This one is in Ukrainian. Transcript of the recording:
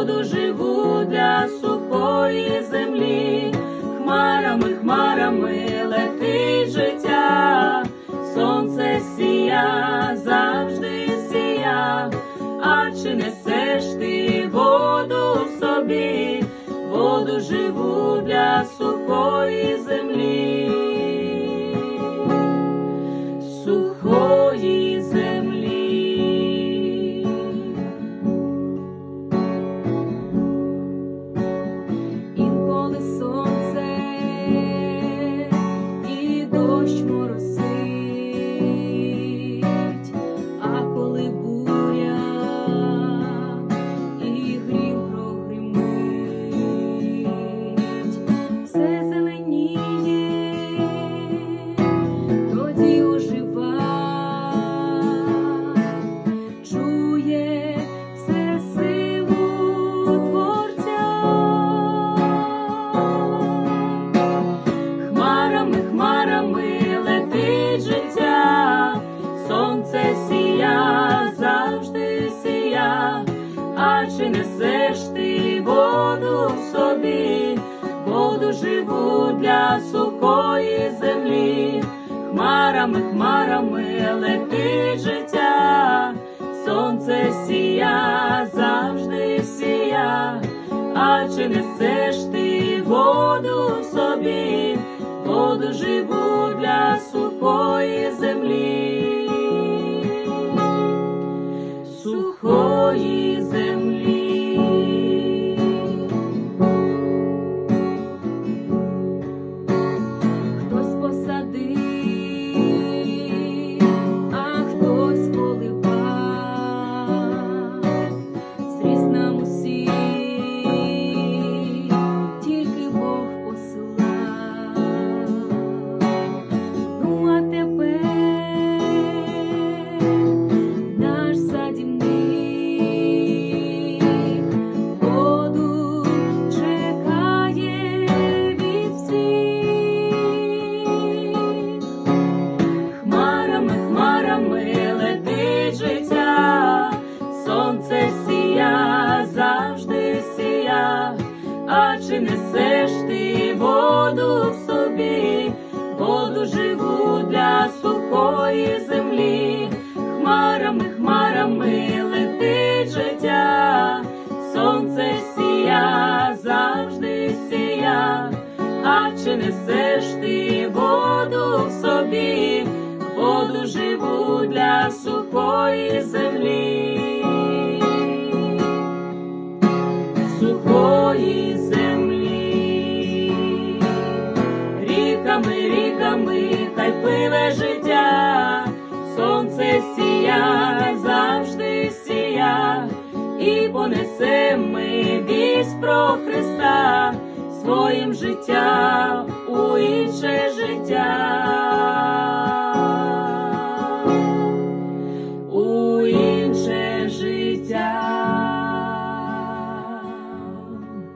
воду живу для сухої землі, хмарами, хмарами летить життя, сонце сія, завжди сія, а чи несеш ти воду в собі, воду живу для сухої землі а чи несеш ти воду в собі, воду живу для сухої землі, хмарами, хмарами летить життя, сонце сія, завжди сія, а чи несеш ти воду в собі, воду живу для сухої землі, живу для сухої землі, хмарами, хмарами летить життя, сонце сія, завжди сія, а чи несеш ти воду в собі, воду живу для сухої землі, сухої хай життя, сонце сія, завжди сія, і понесем ми вість про Христа своїм життям у інше життя.